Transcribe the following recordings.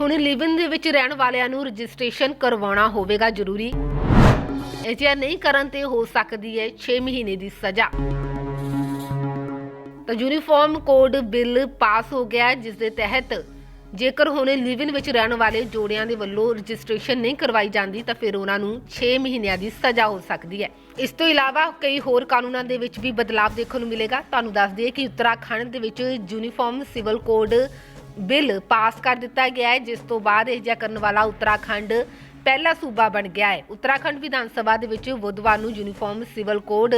ਹੁਣ ਲਿਵਨ ਦੇ ਵਿੱਚ ਰਹਿਣ ਵਾਲਿਆਂ ਨੂੰ ਰਜਿਸਟ੍ਰੇਸ਼ਨ ਕਰਵਾਉਣਾ ਹੋਵੇਗਾ ਜ਼ਰੂਰੀ। ਅਜਿਹਾ ਨਹੀਂ ਕਰਨ ਤੇ ਹੋ ਸਕਦੀ ਹੈ 6 ਮਹੀਨੇ ਦੀ ਸਜ਼ਾ। ਤਾਂ ਯੂਨੀਫਾਰਮ ਕੋਡ ਬਿੱਲ ਪਾਸ ਹੋ ਗਿਆ, ਜਿਸ ਦੇ ਤਹਿਤ ਜੇਕਰ ਹੁਣ ਲਿਵਨ ਵਿੱਚ ਰਹਿਣ ਵਾਲੇ ਜੋੜਿਆਂ ਦੇ ਵੱਲੋਂ ਰਜਿਸਟ੍ਰੇਸ਼ਨ ਨਹੀਂ ਕਰਵਾਈ ਜਾਂਦੀ, ਤਾਂ ਫਿਰ ਉਹਨਾਂ ਨੂੰ 6 ਮਹੀਨਿਆਂ ਦੀ ਸਜ਼ਾ ਹੋ ਸਕਦੀ ਹੈ। ਇਸ ਤੋਂ ਇਲਾਵਾ ਕਈ ਹੋਰ ਕਾਨੂੰਨਾਂ ਦੇ ਵਿੱਚ ਵੀ ਬਦਲਾਅ ਦੇਖਣ ਨੂੰ ਮਿਲੇਗਾ। ਤੁਹਾਨੂੰ ਦੱਸ ਦਈਏ ਕਿ ਉੱਤਰਾਖੰਡ ਦੇ ਵਿੱਚ uniform civil code bill pass ਕਰ ਦਿੱਤਾ ਗਿਆ ਹੈ, ਜਿਸ ਤੋਂ ਬਾਅਦ ਇਹ ਜਿਹਾ ਕਰਨ ਵਾਲਾ ਉੱਤਰਾਖੰਡ ਪਹਿਲਾ ਸੂਬਾ ਬਣ ਗਿਆ ਹੈ। ਉੱਤਰਾਖੰਡ ਵਿਧਾਨ ਸਭਾ ਦੇ ਵਿੱਚ ਬੁੱਧਵਾਰ ਨੂੰ ਯੂਨੀਫਾਰਮ ਸਿਵਲ ਕੋਡ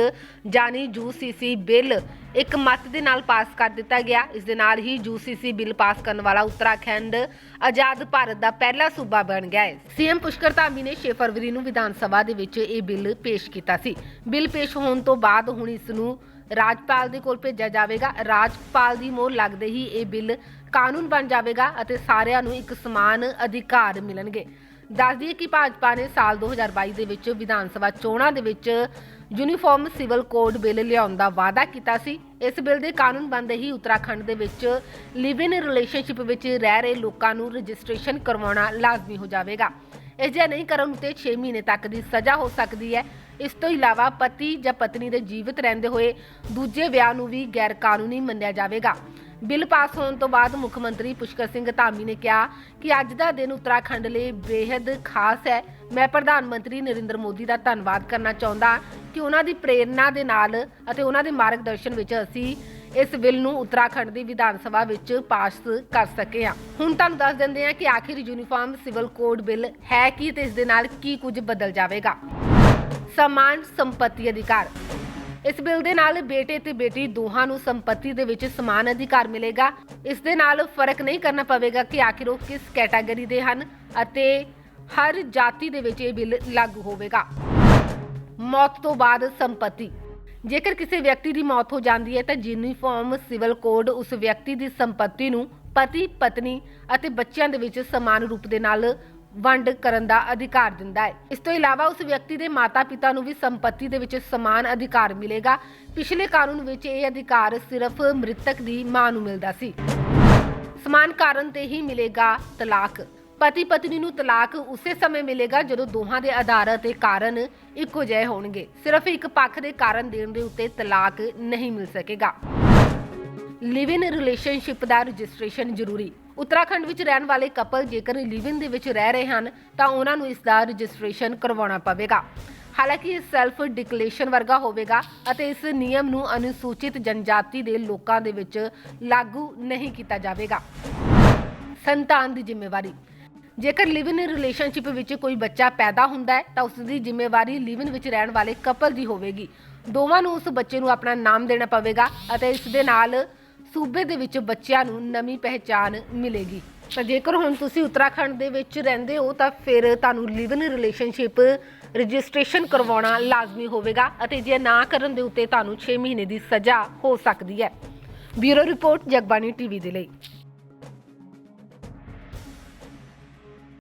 ਜਾਨੀ ਯੂਸੀਸੀ ਬਿੱਲ ਇੱਕ ਮਤ ਦੇ ਨਾਲ ਪਾਸ ਕਰ ਦਿੱਤਾ ਗਿਆ। ਇਸ ਦੇ ਨਾਲ ਹੀ ਯੂਸੀਸੀ ਬਿੱਲ ਪਾਸ ਕਰਨ ਵਾਲਾ ਉੱਤਰਾਖੰਡ ਆਜ਼ਾਦ ਭਾਰਤ ਦਾ ਪਹਿਲਾ ਸੂਬਾ ਬਣ ਗਿਆ ਹੈ। ਸੀਐਮ ਪੁਸ਼ਕਰ ਧਾਮੀ ਨੇ 6 ਫਰਵਰੀ ਨੂੰ ਵਿਧਾਨ ਸਭਾ ਦੇ ਵਿੱਚ ਇਹ ਬਿੱਲ ਪੇਸ਼ ਕੀਤਾ ਸੀ। ਬਿੱਲ ਪੇਸ਼ ਹੋਣ ਤੋਂ ਬਾਅਦ ਹੁਣ ਇਸ ਨੂੰ ਰਾਜਪਾਲ ਦੇ ਕੋਲ ਭੇਜਿਆ ਜਾਵੇਗਾ। ਰਾਜਪਾਲ ਦੀ ਮੋਹਰ ਲੱਗਦੇ ਹੀ ਇਹ ਬਿੱਲ ਕਾਨੂੰਨ ਬਣ ਜਾਵੇਗਾ ਅਤੇ ਸਾਰਿਆਂ ਨੂੰ ਇੱਕ ਸਮਾਨ ਅਧਿਕਾਰ ਮਿਲਣਗੇ। ਦੱਸ ਦਈਏ ਕਿ ਭਾਜਪਾ ਨੇ ਸਾਲ 2022 ਦੇ ਵਿੱਚ ਵਿਧਾਨ ਸਭਾ ਚੋਣਾਂ ਦੇ ਵਿੱਚ ਯੂਨੀਫਾਰਮ ਸਿਵਲ ਕੋਡ ਬਿੱਲ ਲਿਆਉਣ ਦਾ ਵਾਅਦਾ ਕੀਤਾ ਸੀ। ਇਸ ਬਿੱਲ ਦੇ ਕਾਨੂੰਨ ਬਣਦੇ ਹੀ ਉੱਤਰਾਖੰਡ ਦੇ ਵਿੱਚ ਲਿਵ ਇਨ ਰਿਲੇਸ਼ਨਸ਼ਿਪ ਵਿੱਚ ਰਹਿ ਰਹੇ ਲੋਕਾਂ ਨੂੰ ਰਜਿਸਟ੍ਰੇਸ਼ਨ ਕਰਵਾਉਣਾ ਲਾਜ਼ਮੀ ਹੋ ਜਾਵੇਗਾ। ਇਹ ਜੇ ਨਹੀਂ ਕਰਨ ਉਤੇ 6 ਮਹੀਨੇ ਤੱਕ ਦੀ ਸਜ਼ਾ ਹੋ ਸਕਦੀ ਹੈ। ਇਸ ਤੋਂ ਇਲਾਵਾ ਪਤੀ ਜਾਂ ਪਤਨੀ ਦੇ ਜੀਵਤ ਰਹਿੰਦੇ ਹੋਏ ਦੂਜੇ ਵਿਆਹ ਨੂੰ ਵੀ ਗੈਰ ਕਾਨੂੰਨੀ ਮੰਨਿਆ ਜਾਵੇਗਾ। ਬਿੱਲ ਪਾਸ ਹੋਣ ਤੋਂ ਬਾਅਦ ਮੁੱਖ ਮੰਤਰੀ ਪੁਸ਼ਕਰ ਸਿੰਘ ਧਾਮੀ ਨੇ ਕਿਹਾ ਕਿ ਅੱਜ ਦਾ ਦਿਨ ਉੱਤਰਾਖੰਡ ਲਈ ਬੇहद ਖਾਸ ਹੈ। ਮੈਂ ਪ੍ਰਧਾਨ ਮੰਤਰੀ ਨਰਿੰਦਰ ਮੋਦੀ ਦਾ ਧੰਨਵਾਦ ਕਰਨਾ ਚਾਹੁੰਦਾ ਕਿ ਉਹਨਾਂ ਦੀ ਪ੍ਰੇਰਣਾ ਦੇ ਨਾਲ ਅਤੇ ਉਹਨਾਂ ਦੇ ਮਾਰਗਦਰਸ਼ਨ ਵਿੱਚ ਅਸੀਂ ਇਸ ਬਿੱਲ ਨੂੰ ਉੱਤਰਾਖੰਡ ਦੀ ਵਿਧਾਨ ਸਭਾ ਵਿੱਚ ਪਾਸ ਕਰ ਸਕੇ ਹਾਂ। ਹੁਣ ਤੁਹਾਨੂੰ ਦੱਸ ਦਿੰਦੇ ਹਾਂ ਕਿ ਆਖਿਰ ਯੂਨੀਫਾਰਮ ਸਿਵਲ ਕੋਡ ਬਿੱਲ ਹੈ ਕੀ ਤੇ ਇਸ ਦੇ ਨਾਲ ਕੀ ਕੁਝ ਬਦਲ ਜਾਵੇਗਾ। ਸਮਾਨ ਸੰਪਤੀ ਅਧਿਕਾਰ। ਇਸ ਬਿੱਲ ਦੇ ਨਾਲ ਬੇਟੇ ਤੇ ਬੇਟੀ ਦੋਹਾਂ ਨੂੰ ਸੰਪਤੀ ਦੇ ਵਿੱਚ ਸਮਾਨ ਅਧਿਕਾਰ ਮਿਲੇਗਾ। ਇਸ ਦੇ ਨਾਲ ਫ਼ਰਕ ਨਹੀਂ ਕਰਨਾ ਪਵੇਗਾ ਕਿ ਆਖਿਰ ਉਹ ਕਿਸ ਕੈਟਾਗਰੀ ਦੇ ਹਨ ਅਤੇ ਹਰ ਜਾਤੀ ਦੇ ਵਿੱਚ ਇਹ ਬਿੱਲ ਲਾਗੂ ਹੋਵੇਗਾ। ਮੌਤ ਤੋਂ ਬਾਅਦ ਸੰਪਤੀ। ਜੇਕਰ ਕਿਸੇ ਵਿਅਕਤੀ ਦੀ ਮੌਤ ਹੋ ਜਾਂਦੀ ਹੈ ਤਾਂ ਯੂਨੀਫਾਰਮ ਸਿਵਲ ਕੋਡ ਉਸ ਵਿਅਕਤੀ ਦੀ ਸੰਪਤੀ ਨੂੰ ਪਤੀ, ਪਤਨੀ ਅਤੇ ਬੱਚਿਆਂ ਦੇ ਵਿੱਚ ਸਮਾਨ ਰੂਪ ਦੇ ਨਾਲ ਵੰਡ ਕਰਨ ਦਾ ਅਧਿਕਾਰ ਦਿੰਦਾ ਹੈ। ਇਸ ਤੋਂ ਇਲਾਵਾ ਉਸ ਵਿਅਕਤੀ ਦੇ ਮਾਤਾ-ਪਿਤਾ ਨੂੰ ਵੀ ਸੰਪਤੀ ਦੇ ਵਿੱਚ ਸਮਾਨ ਅਧਿਕਾਰ ਮਿਲੇਗਾ। ਪਿਛਲੇ ਕਾਨੂੰਨ ਵਿੱਚ ਇਹ ਅਧਿਕਾਰ ਸਿਰਫ ਮ੍ਰਿਤਕ ਦੀ ਮਾਂ ਨੂੰ ਮਿਲਦਾ ਸੀ। ਸਮਾਨ ਕਾਰਨ ਤੇ ਹੀ ਮਿਲੇਗਾ ਤਲਾਕ। ਪਤੀ ਪਤਨੀ ਨੂੰ ਤਲਾਕ ਉਸੇ ਸਮੇਂ ਮਿਲੇਗਾ ਜਦੋਂ ਦੋਹਾਂ ਦੇ ਆਧਾਰ ਅਤੇ ਕਾਰਨ ਇੱਕੋ ਜਿਹੇ ਹੋਣਗੇ। ਸਿਰਫ ਇੱਕ ਪੱਖ ਦੇ ਕਾਰਨ ਦੇਣ ਦੇ ਉੱਤੇ ਤਲਾਕ ਨਹੀਂ ਮਿਲ ਸਕੇਗਾ। ਲਿਵ ਇਨ ਰਿਲੇਸ਼ਨਸ਼ਿਪ ਦਾ ਰਜਿਸਟ੍ਰੇਸ਼ਨ ਜ਼ਰੂਰੀ। ਉੱਤਰਾਖੰਡ ਵਿੱਚ ਰਹਿਣ ਵਾਲੇ ਕਪਲ ਜੇਕਰ ਲਿਵ ਦੇ ਵਿੱਚ ਰਹਿ ਰਹੇ ਹਨ, ਤਾਂ ਉਹਨਾਂ ਨੂੰ ਇਸ ਦਾ ਰਜਿਸਟ੍ਰੇਸ਼ਨ ਕਰਵਾਉਣਾ ਪਵੇਗਾ। ਹਾਲਾਂਕਿ ਇਹ ਸੈਲਫ ਡਿਕਲੇਰੇਸ਼ਨ ਵਰਗਾ ਹੋਵੇਗਾ ਅਤੇ ਇਸ ਨਿਯਮ ਨੂੰ ਅਨੁਸੂਚਿਤ ਜਨਜਾਤੀ ਦੇ ਲੋਕਾਂ ਦੇ ਵਿੱਚ ਲਾਗੂ ਨਹੀਂ ਕੀਤਾ ਜਾਵੇਗਾ। ਸੰਤਾਨ ਦੀ ਜ਼ਿੰਮੇਵਾਰੀ। ਜੇਕਰ ਲਿਵ ਇਨ ਰਿਲੇਸ਼ਨਸ਼ਿਪ ਵਿੱਚ ਕੋਈ ਬੱਚਾ ਪੈਦਾ ਹੁੰਦਾ ਹੈ, ਤਾਂ ਉਸ ਦੀ ਜ਼ਿੰਮੇਵਾਰੀ ਲਿਵ ਇਨ ਵਿੱਚ ਰਹਿਣ ਵਾਲੇ ਕਪਲ ਦੀ ਹੋਵੇਗੀ। ਦੋਵਾਂ ਨੂੰ ਉਸ ਬੱਚੇ ਨੂੰ ਆਪਣਾ ਨਾਮ ਦੇਣਾ ਪਵੇਗਾ ਅਤੇ ਇਸ ਦੇ ਨਾਲ ਸੂਬੇ ਦੇ ਵਿੱਚ ਬੱਚਿਆਂ ਨੂੰ ਨਵੀਂ ਪਹਿਚਾਨ ਮਿਲੇਗੀ। ਤਾਂ ਜੇਕਰ ਹੁਣ ਤੁਸੀਂ ਉੱਤਰਾਖੰਡ ਦੇ ਵਿੱਚ ਰਹਿੰਦੇ ਹੋ, ਤਾਂ ਫਿਰ ਤੁਹਾਨੂੰ ਲਿਵ ਇਨ ਰਿਲੇਸ਼ਨਸ਼ਿਪ ਰਜਿਸਟ੍ਰੇਸ਼ਨ ਕਰਵਾਉਣਾ ਲਾਜ਼ਮੀ ਹੋਵੇਗਾ ਅਤੇ ਜੇ ਨਾ ਕਰਨ ਦੇ ਉੱਤੇ ਤੁਹਾਨੂੰ 6 ਮਹੀਨੇ ਦੀ ਸਜ਼ਾ ਹੋ ਸਕਦੀ ਹੈ। ਬਿਊਰੋ ਰਿਪੋਰਟ, ਜਗਬਾਣੀ ਟੀਵੀ ਦੇ ਲਈ।